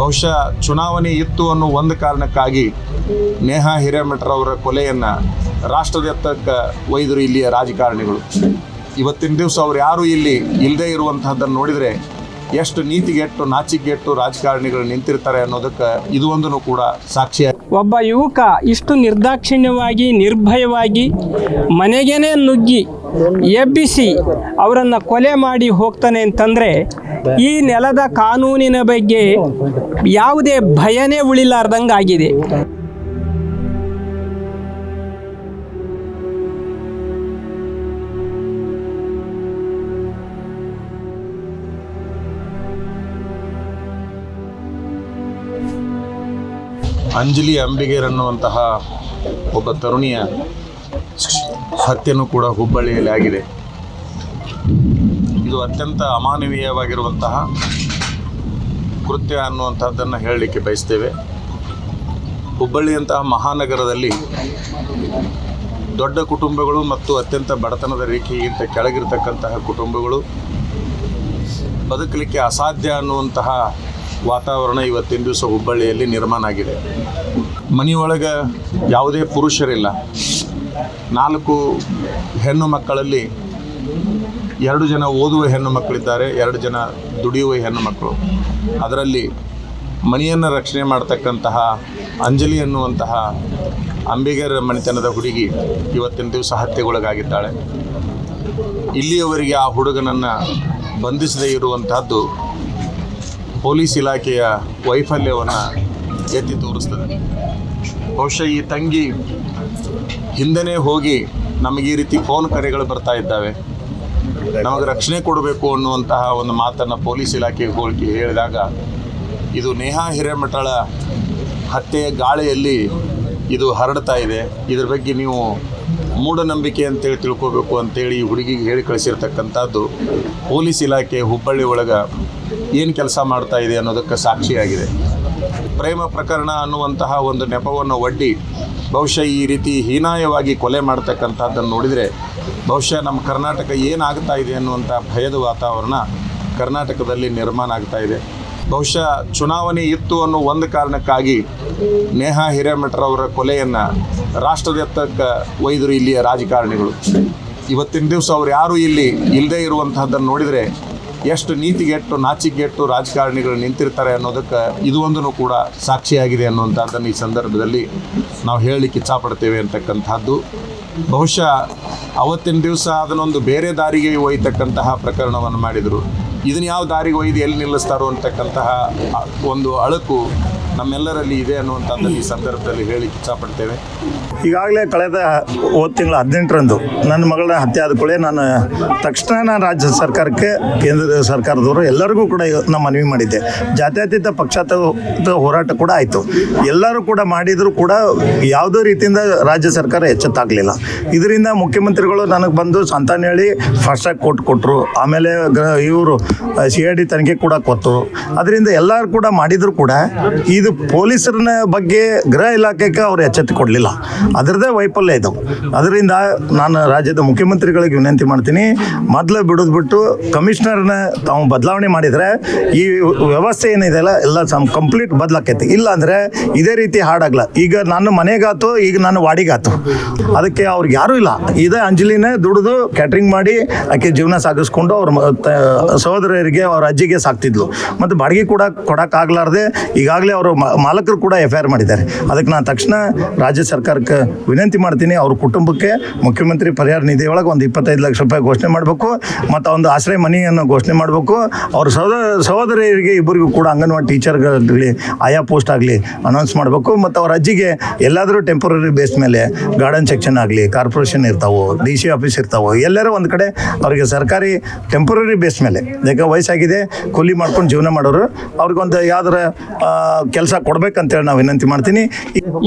ಬಹುಶಃ ಚುನಾವಣೆ ಇತ್ತು ಅನ್ನೋ ಒಂದು ಕಾರಣಕ್ಕಾಗಿ ನೇಹಾ ಹಿರೇಮಠರವರ ಕೊಲೆಯನ್ನು ರಾಷ್ಟ್ರದತ್ತಕ್ಕೆ ಒಯ್ದರು ಇಲ್ಲಿಯ ರಾಜಕಾರಣಿಗಳು. ಇವತ್ತಿನ ದಿವಸ ಅವ್ರು ಯಾರು ಇಲ್ಲಿ ಇಲ್ಲದೇ ಇರುವಂತಹದ್ದನ್ನು ನೋಡಿದರೆ ಎಷ್ಟು ನೀತಿಗೆಟ್ಟು ನಾಚಿಗೆಟ್ಟು ರಾಜಕಾರಣಿಗಳು ನಿಂತಿರ್ತಾರೆ ಅನ್ನೋದಕ್ಕೆ ಇದು ಒಂದನ್ನು ಕೂಡ ಸಾಕ್ಷಿ ಒಬ್ಬ ಯುವಕ ಇಷ್ಟು ನಿರ್ದಾಕ್ಷಿಣ್ಯವಾಗಿ, ನಿರ್ಭಯವಾಗಿ ಮನೆಗೇನೆ ನುಗ್ಗಿ ಎಬ್ಬಿಸಿ ಅವರನ್ನು ಕೊಲೆ ಮಾಡಿ ಹೋಗ್ತಾನೆ ಅಂತಂದರೆ ಈ ನೆಲದ ಕಾನೂನಿನ ಬಗ್ಗೆ ಯಾವುದೇ ಭಯನೇ ಉಳಿಲಾರ್ದಂಗಾಗಿದೆ. ಅಂಜಲಿ ಅಂಬಿಗೇರ್ ಅನ್ನುವಂತಹ ಒಬ್ಬ ತರುಣಿಯ ಹತ್ಯೆನೂ ಕೂಡ ಹುಬ್ಬಳ್ಳಿಯಲ್ಲಿ ಆಗಿದೆ. ಅತ್ಯಂತ ಅಮಾನವೀಯವಾಗಿರುವಂತಹ ಕೃತ್ಯ ಅನ್ನುವಂಥದ್ದನ್ನು ಹೇಳಲಿಕ್ಕೆ ಬಯಸ್ತೇವೆ. ಹುಬ್ಬಳ್ಳಿಯಂತಹ ಮಹಾನಗರದಲ್ಲಿ ದೊಡ್ಡ ಕುಟುಂಬಗಳು ಮತ್ತು ಅತ್ಯಂತ ಬಡತನದ ರೇಖೆಗಿಂತ ಕೆಳಗಿರ್ತಕ್ಕಂತಹ ಕುಟುಂಬಗಳು ಬದುಕಲಿಕ್ಕೆ ಅಸಾಧ್ಯ ಅನ್ನುವಂತಹ ವಾತಾವರಣ ಇವತ್ತಿನ ದಿವಸ ಹುಬ್ಬಳ್ಳಿಯಲ್ಲಿ ನಿರ್ಮಾಣ ಆಗಿದೆ. ಮನೆಯೊಳಗೆ ಯಾವುದೇ ಪುರುಷರಿಲ್ಲ. ನಾಲ್ಕು ಹೆಣ್ಣು ಮಕ್ಕಳಲ್ಲಿ ಎರಡು ಜನ ಓದುವ ಹೆಣ್ಣು ಮಕ್ಕಳಿದ್ದಾರೆ, ಎರಡು ಜನ ದುಡಿಯುವ ಹೆಣ್ಣು ಮಕ್ಕಳು. ಅದರಲ್ಲಿ ಮನೆಯನ್ನು ರಕ್ಷಣೆ ಮಾಡ್ತಕ್ಕಂತಹ ಅಂಜಲಿ ಅನ್ನುವಂತಹ ಅಂಬಿಗರ ಮನೆತನದ ಹುಡುಗಿ ಇವತ್ತಿನ ದಿವಸ ಹತ್ಯೆಗೊಳಗಾಗಿದ್ದಾಳೆ. ಇಲ್ಲಿಯವರೆಗೆ ಆ ಹುಡುಗನನ್ನು ಬಂಧಿಸದೇ ಇರುವಂತಹದ್ದು ಪೊಲೀಸ್ ಇಲಾಖೆಯ ವೈಫಲ್ಯವನ್ನು ಎತ್ತಿ ತೋರಿಸ್ತದೆ. ಬಹುಶಃ ಈ ತಂಗಿ ಹಿಂದೆನೇ ಹೋಗಿ ನಮಗೆ ಈ ರೀತಿ ಫೋನ್ ಕರೆಗಳು ಬರ್ತಾ ಇದ್ದಾವೆ. ನಮಗೆ ರಕ್ಷಣೆ ಕೊಡಬೇಕು ಅನ್ನುವಂತಹ ಒಂದು ಮಾತನ್ನು ಪೊಲೀಸ್ ಇಲಾಖೆಗೆ ಹೋಗಿ ಹೇಳಿದಾಗ, ಇದು ನೇಹಾ ಹಿರೇಮಠಳ ಹತ್ಯೆಯ ಗಾಳಿಯಲ್ಲಿ ಇದು ಹರಡ್ತಾ ಇದೆ. ಇದ್ರ ಬಗ್ಗೆ ನೀವು ಮೂಢನಂಬಿಕೆ ಅಂತೇಳಿ ತಿಳ್ಕೊಬೇಕು ಅಂತೇಳಿ ಈ ಹುಡುಗಿಗೆ ಹೇಳಿ ಕಳಿಸಿರ್ತಕ್ಕಂಥದ್ದು ಪೊಲೀಸ್ ಇಲಾಖೆ ಹುಬ್ಬಳ್ಳಿ ಒಳಗೆ ಏನು ಕೆಲಸ ಮಾಡ್ತಾ ಇದೆ ಅನ್ನೋದಕ್ಕೆ ಸಾಕ್ಷಿಯಾಗಿದೆ. ಪ್ರೇಮ ಪ್ರಕರಣ ಅನ್ನುವಂತಹ ಒಂದು ನೆಪವನ್ನು ಒಡ್ಡಿ ಬಹುಶಃ ಈ ರೀತಿ ಹೀನಾಯವಾಗಿ ಕೊಲೆ ಮಾಡ್ತಕ್ಕಂಥದ್ದನ್ನು ನೋಡಿದರೆ ಬಹುಶಃ ನಮ್ಮ ಕರ್ನಾಟಕ ಏನಾಗ್ತಾ ಇದೆ ಅನ್ನುವಂಥ ಭಯದ ವಾತಾವರಣ ಕರ್ನಾಟಕದಲ್ಲಿ ನಿರ್ಮಾಣ ಆಗ್ತಾ ಇದೆ. ಬಹುಶಃ ಚುನಾವಣೆ ಇತ್ತು ಅನ್ನೋ ಒಂದು ಕಾರಣಕ್ಕಾಗಿ ನೇಹಾ ಹಿರೇಮಠರವರ ಕೊಲೆಯನ್ನು ರಾಷ್ಟ್ರದತ್ತಕ್ಕೆ ಒಯ್ದರು ಇಲ್ಲಿಯ ರಾಜಕಾರಣಿಗಳು. ಇವತ್ತಿನ ದಿವಸ ಅವ್ರು ಯಾರು ಇಲ್ಲಿ ಇಲ್ಲದೇ ಇರುವಂತಹದ್ದನ್ನು ನೋಡಿದರೆ ಎಷ್ಟು ನೀತಿಗೆಟ್ಟು, ನಾಚಿಕೆಗೆಟ್ಟು ರಾಜಕಾರಣಿಗಳು ನಿಂತಿರ್ತಾರೆ ಅನ್ನೋದಕ್ಕೆ ಇದು ಒಂದನ್ನು ಕೂಡ ಸಾಕ್ಷಿಯಾಗಿದೆ ಅನ್ನುವಂಥದ್ದನ್ನು ಈ ಸಂದರ್ಭದಲ್ಲಿ ನಾವು ಹೇಳಲಿಕ್ಕೆ ಇಚ್ಛಾಪಡ್ತೇವೆ ಅಂತಕ್ಕಂಥದ್ದು. ಬಹುಶಃ ಅವತ್ತಿನ ದಿವಸ ಅದನ್ನೊಂದು ಬೇರೆ ದಾರಿಗೆ ಒಯ್ತಕ್ಕಂತಹ ಪ್ರಕರಣವನ್ನು ಮಾಡಿದರು. ಇದನ್ನು ಯಾವ ದಾರಿಗೆ ಒಯ್ದು ಎಲ್ಲಿ ನಿಲ್ಲಿಸ್ತಾರೋ ಅಂತಕ್ಕಂತಹ ಒಂದು ಅಳಕು ನಮ್ಮೆಲ್ಲರಲ್ಲಿ ಇದೆ ಅನ್ನುವಂಥದ್ದನ್ನು ಈ ಸಂದರ್ಭದಲ್ಲಿ ಹೇಳಿ ಇಚ್ಛಾಪಡ್ತೇವೆ ಈಗಾಗಲೇ ಕಳೆದ ಹೋದ ತಿಂಗಳ ಹದಿನೆಂಟರಂದು ನನ್ನ ಮಗಳ ಹತ್ಯೆ ಆದ ಕೂಡಲೇ ನಾನು ತಕ್ಷಣ ರಾಜ್ಯ ಸರ್ಕಾರಕ್ಕೆ ಕೇಂದ್ರ ಸರ್ಕಾರದವರು ಎಲ್ಲರಿಗೂ ಕೂಡ ನಾನು ಮನವಿ ಮಾಡಿದ್ದೆ. ಜಾತ್ಯತೀತ ಪಕ್ಷಾತ ಹೋರಾಟ ಕೂಡ ಆಯಿತು. ಎಲ್ಲರೂ ಕೂಡ ಮಾಡಿದರೂ ಕೂಡ ಯಾವುದೇ ರೀತಿಯಿಂದ ರಾಜ್ಯ ಸರ್ಕಾರ ಎಚ್ಚೆತ್ತಾಗಲಿಲ್ಲ. ಇದರಿಂದ ಮುಖ್ಯಮಂತ್ರಿಗಳು ನನಗೆ ಬಂದು ಸಂತಾನ ಹೇಳಿ ಫಸ್ಟ್ ಆಗಿ ಕೊಟ್ಟು ಕೊಟ್ಟರು ಆಮೇಲೆ ಇವರು ಸಿ ಐ ಡಿ ತನಿಖೆ ಕೂಡ ಕೊಟ್ಟರು ಅದರಿಂದ ಎಲ್ಲರೂ ಕೂಡ ಮಾಡಿದರೂ ಕೂಡ, ಇದು ಪೊಲೀಸರನ್ನ ಬಗ್ಗೆ ಗೃಹ ಇಲಾಖೆಗೆ ಅವ್ರು ಎಚ್ಚೆತ್ತು ಕೊಡಲಿಲ್ಲ. ಅದರದೇ ವೈಫಲ್ಯ ಇದು. ಅದರಿಂದ ನಾನು ರಾಜ್ಯದ ಮುಖ್ಯಮಂತ್ರಿಗಳಿಗೆ ವಿನಂತಿ ಮಾಡ್ತೀನಿ. ಮೊದಲು ಬಿಡೋದು ಬಿಟ್ಟು ಕಮಿಷನರ್ನ ತಾವು ಬದಲಾವಣೆ ಮಾಡಿದರೆ ಈ ವ್ಯವಸ್ಥೆ ಏನಿದೆಯಲ್ಲ ಎಲ್ಲ ಸಮ್ ಕಂಪ್ಲೀಟ್ ಬದಲಾಕೈತಿ. ಇಲ್ಲ ಅಂದರೆ ಇದೇ ರೀತಿ ಹಾಡಾಗಲ್ಲ ಈಗ ನಾನು ಮನೆಗಾತು, ಈಗ ನಾನು ವಾಡಿಗಾತು. ಅದಕ್ಕೆ ಅವ್ರಿಗೆ ಯಾರೂ ಇಲ್ಲ. ಇದೇ ಅಂಜಲಿನೇ ದುಡಿದು ಕ್ಯಾಟ್ರಿಂಗ್ ಮಾಡಿ ಆಕೆ ಜೀವನ ಸಾಗಿಸ್ಕೊಂಡು ಅವ್ರ ಸಹೋದರರಿಗೆ ಅವ್ರ ಅಜ್ಜಿಗೆ ಸಾಕ್ತಿದ್ಲು. ಮತ್ತು ಬಾಡಿಗೆ ಕೂಡ ಕೊಡೋಕ್ಕಾಗಲಾರ್ದೆ ಈಗಾಗಲೇ ಅವರು ಮಾಲಕರು ಕೂಡ ಎಫ್ ಐ ಆರ್ ಮಾಡಿದ್ದಾರೆ. ಅದಕ್ಕೆ ನಾನು ತಕ್ಷಣ ರಾಜ್ಯ ಸರ್ಕಾರಕ್ಕೆ ವಿನಂತಿ ಮಾಡ್ತೀನಿ, ಅವ್ರ ಕುಟುಂಬಕ್ಕೆ ಮುಖ್ಯಮಂತ್ರಿ ಪರಿಹಾರ ನಿಧಿ ಒಳಗೆ ಒಂದು ಇಪ್ಪತ್ತೈದು ಲಕ್ಷ ರೂಪಾಯಿ ಘೋಷಣೆ ಮಾಡಬೇಕು, ಮತ್ತು ಒಂದು ಆಶ್ರಯ ಮನೆಯನ್ನು ಘೋಷಣೆ ಮಾಡಬೇಕು. ಅವ್ರ ಸಹೋದರ ಸಹೋದರಿಯರಿಗೆ ಇಬ್ಬರಿಗೂ ಕೂಡ ಅಂಗನವಾಡಿ ಟೀಚರ್ಗಳಾಗಲಿ, ಆಯಾ ಪೋಸ್ಟ್ ಆಗಲಿ ಅನೌನ್ಸ್ ಮಾಡಬೇಕು, ಮತ್ತು ಅವ್ರ ಅಜ್ಜಿಗೆ ಎಲ್ಲಾದರೂ ಟೆಂಪರರಿ ಬೇಸ್ ಮೇಲೆ ಗಾರ್ಡನ್ ಸೆಕ್ಷನ್ ಆಗಲಿ ಕಾರ್ಪೊರೇಷನ್ ಇರ್ತಾವೆ ಡಿ ಸಿ ಆಫೀಸ್ ಇರ್ತಾವೆ, ಎಲ್ಲರೂ ಒಂದು ಕಡೆ ಅವರಿಗೆ ಸರ್ಕಾರಿ ಟೆಂಪರರಿ ಬೇಸ್ ಮೇಲೆ ಯಾಕೆ ವಯಸ್ಸಾಗಿದೆ, ಕೂಲಿ ಮಾಡ್ಕೊಂಡು ಜೀವನ ಮಾಡೋರು, ಅವ್ರಿಗೊಂದು ಯಾವ್ದಾರ ಕೆಲಸ ಕೊಡ್ಬೇಕಂತೇಳಿ ನಾವು ವಿನಂತಿ ಮಾಡ್ತೀನಿ.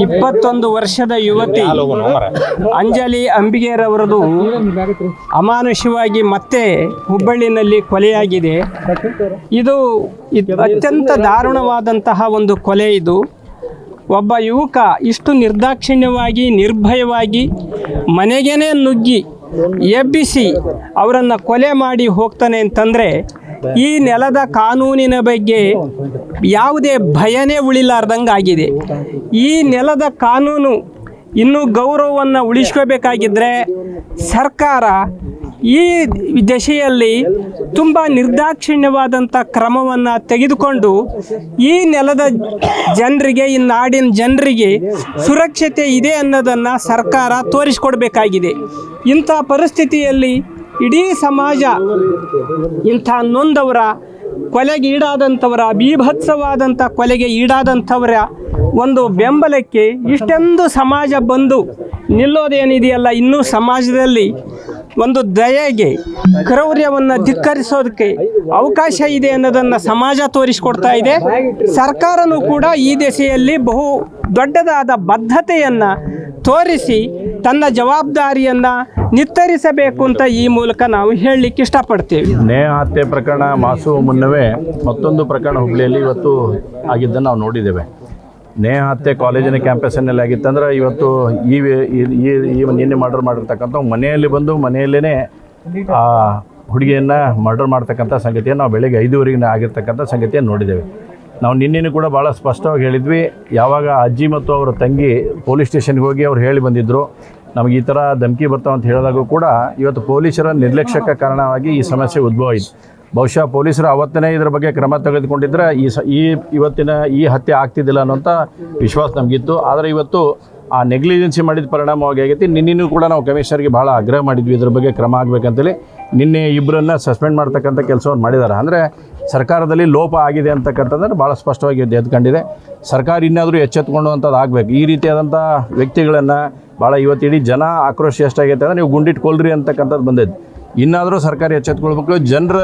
ಇಪ್ಪತ್ತೊಂದು ವರ್ಷದ ಯುವತಿ ಅಂಜಲಿ ಅಂಬಿಗೇರವರದು ಅಮಾನುಷವಾಗಿ ಮತ್ತೆ ಹುಬ್ಬಳ್ಳಿನಲ್ಲಿ ಕೊಲೆಯಾಗಿದೆ. ಇದ್- ಅತ್ಯಂತ ದಾರುಣವಾದಂತಹ ಒಂದು ಕೊಲೆ ಇದು. ಒಬ್ಬ ಯುವಕ ಇಷ್ಟು ನಿರ್ದಾಕ್ಷಿಣ್ಯವಾಗಿ, ನಿರ್ಭಯವಾಗಿ ಮನೆಗೇನೆ ನುಗ್ಗಿ ಎಬ್ಬಿಸಿ ಅವರನ್ನು ಕೊಲೆ ಮಾಡಿ ಹೋಗ್ತಾನೆ ಅಂತಂದರೆ ಈ ನೆಲದ ಕಾನೂನಿನ ಬಗ್ಗೆ ಯಾವುದೇ ಭಯನೇ ಉಳಿಲಾರ್ದಂಗೆ ಆಗಿದೆ ಈ ನೆಲದ ಕಾನೂನು ಇನ್ನೂ ಗೌರವವನ್ನು ಉಳಿಸ್ಕೋಬೇಕಾಗಿದ್ದರೆ ಸರ್ಕಾರ ಈ ದಶೆಯಲ್ಲಿ ತುಂಬ ನಿರ್ದಾಕ್ಷಿಣ್ಯವಾದಂಥ ಕ್ರಮವನ್ನು ತೆಗೆದುಕೊಂಡು ಈ ನೆಲದ ಜನರಿಗೆ, ಈ ನಾಡಿನ ಜನರಿಗೆ ಸುರಕ್ಷತೆ ಇದೆ ಅನ್ನೋದನ್ನು ಸರ್ಕಾರ ತೋರಿಸ್ಕೊಡ್ಬೇಕಾಗಿದೆ. ಇಂಥ ಪರಿಸ್ಥಿತಿಯಲ್ಲಿ ಇಡೀ ಸಮಾಜ ಇಂಥ ನೊಂದವರ ಕೊಲೆಗೆ ಈಡಾದಂಥವರ, ಬೀಭತ್ಸವಾದಂಥ ಕೊಲೆಗೆ ಈಡಾದಂಥವರ ಒಂದು ಬೆಂಬಲಕ್ಕೆ ಇಷ್ಟೊಂದು ಸಮಾಜ ಬಂದು ನಿಲ್ಲೋದೇನಿದೆಯಲ್ಲ, ಇನ್ನೂ ಸಮಾಜದಲ್ಲಿ ಒಂದು ದಯೆಗೆ, ಕ್ರೌರ್ಯವನ್ನು ಧಿಕ್ಕರಿಸೋದಕ್ಕೆ ಅವಕಾಶ ಇದೆ ಅನ್ನೋದನ್ನು ಸಮಾಜ ತೋರಿಸಿಕೊಡ್ತಾ ಇದೆ. ಸರ್ಕಾರನೂ ಕೂಡ ಈ ದಿಸೆಯಲ್ಲಿ ಬಹು ದೊಡ್ಡದಾದ ಬದ್ಧತೆಯನ್ನು ತೋರಿಸಿ ತನ್ನ ಜವಾಬ್ದಾರಿಯನ್ನು ನಿತ್ತರಿಸಬೇಕು ಅಂತ ಈ ಮೂಲಕ ನಾವು ಹೇಳಲಿಕ್ಕೆ ಇಷ್ಟಪಡ್ತೇವೆ. ನೇಹ ಹತ್ಯೆ ಪ್ರಕರಣ ಮಾಸುವ ಮುನ್ನವೇ ಮತ್ತೊಂದು ಪ್ರಕರಣ ಹುಬ್ಬಳ್ಳಿಯಲ್ಲಿ ಇವತ್ತು ಆಗಿದ್ದನ್ನು ನಾವು ನೋಡಿದ್ದೇವೆ. ನೇಹ ಹತ್ಯೆ ಕಾಲೇಜಿನ ಕ್ಯಾಂಪಸ್ಸಿನಲ್ಲಿ ಆಗಿತ್ತಂದ್ರೆ ಇವತ್ತು ಈ ಈ ನಿನ್ನೆ ಮರ್ಡರ್ ಮಾಡಿರ್ತಕ್ಕಂಥ ಮನೆಯಲ್ಲಿ ಬಂದು ಮನೆಯಲ್ಲೇ ಆ ಹುಡುಗಿಯನ್ನು ಮರ್ಡರ್ ಮಾಡ್ತಕ್ಕಂಥ ಸಂಗತಿಯನ್ನು ನಾವು ಬೆಳಗ್ಗೆ ಐದುವರೆಗೆ ಆಗಿರ್ತಕ್ಕಂಥ ಸಂಗತಿಯನ್ನು ನೋಡಿದ್ದೇವೆ. ನಾವು ನಿನ್ನೆನೂ ಕೂಡ ಭಾಳ ಸ್ಪಷ್ಟವಾಗಿ ಹೇಳಿದ್ವಿ. ಯಾವಾಗ ಅಜ್ಜಿ ಮತ್ತು ಅವರ ತಂಗಿ ಪೊಲೀಸ್ ಸ್ಟೇಷನ್ಗೆ ಹೋಗಿ ಅವ್ರು ಹೇಳಿ ಬಂದಿದ್ದರು ನಮಗೆ ಈ ಥರ ಧಮಕಿ ಬರ್ತಾವೆ ಅಂತ ಹೇಳಿದಾಗೂ ಕೂಡ ಇವತ್ತು ಪೊಲೀಸರ ನಿರ್ಲಕ್ಷ್ಯಕ್ಕೆ ಕಾರಣವಾಗಿ ಈ ಸಮಸ್ಯೆ ಉದ್ಭವ ಆಯಿತು. ಬಹುಶಃ ಪೊಲೀಸರು ಅವತ್ತನೇ ಇದರ ಬಗ್ಗೆ ಕ್ರಮ ತೆಗೆದುಕೊಂಡಿದ್ರೆ ಈ ಸ ಈ ಇವತ್ತಿನ ಈ ಹತ್ಯೆ ಆಗ್ತಿದ್ದಿಲ್ಲ ಅನ್ನೋಂಥ ವಿಶ್ವಾಸ ನಮಗಿತ್ತು. ಆದರೆ ಇವತ್ತು ಆ ನೆಗ್ಲಿಜೆನ್ಸಿ ಮಾಡಿದ ಪರಿಣಾಮವಾಗಿ ಆಗೈತಿ. ನಿನ್ನೆನೂ ಕೂಡ ನಾವು ಕಮಿಷನರ್ಗೆ ಭಾಳ ಆಗ್ರಹ ಮಾಡಿದ್ವಿ. ಇದ್ರ ಬಗ್ಗೆ ಕ್ರಮ ಆಗಬೇಕಂತೇಳಿ ನಿನ್ನೆ ಇಬ್ಬರನ್ನ ಸಸ್ಪೆಂಡ್ ಮಾಡ್ತಕ್ಕಂಥ ಕೆಲಸವನ್ನು ಮಾಡಿದ್ದಾರೆ ಅಂದರೆ ಸರ್ಕಾರದಲ್ಲಿ ಲೋಪ ಆಗಿದೆ ಅಂತಕ್ಕಂಥದ್ದು ಭಾಳ ಸ್ಪಷ್ಟವಾಗಿ ಎದ್ಕೊಂಡಿದೆ ಸರ್ಕಾರ ಇನ್ನಾದರೂ ಎಚ್ಚೆತ್ಕೊಳ್ಳುವಂಥದ್ದು ಆಗಬೇಕು. ಈ ರೀತಿಯಾದಂಥ ವ್ಯಕ್ತಿಗಳನ್ನು ಭಾಳ ಇವತ್ತು ಜನ ಆಕ್ರೋಶ ಎಷ್ಟಾಗೈತೆ ಅಂದರೆ ನೀವು ಗುಂಡಿಟ್ಕೊಳ್ರಿ ಅಂತಕ್ಕಂಥದ್ದು ಬಂದೈತೆ. ಇನ್ನಾದರೂ ಸರ್ಕಾರ ಎಚ್ಚೆತ್ಕೊಳ್ಬೇಕು ಜನರ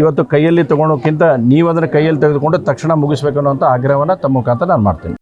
ಇವತ್ತು ಕೈಯಲ್ಲಿ ತೊಗೊಳೋಕ್ಕಿಂತ ನೀವು ಅದನ್ನು ಕೈಯಲ್ಲಿ ತೆಗೆದುಕೊಂಡು ತಕ್ಷಣ ಮುಗಿಸ್ಬೇಕು ಆಗ್ರಹವನ್ನು ತಮ್ಮ ಮುಖಾಂತರ ನಾನು ಮಾಡ್ತೀನಿ.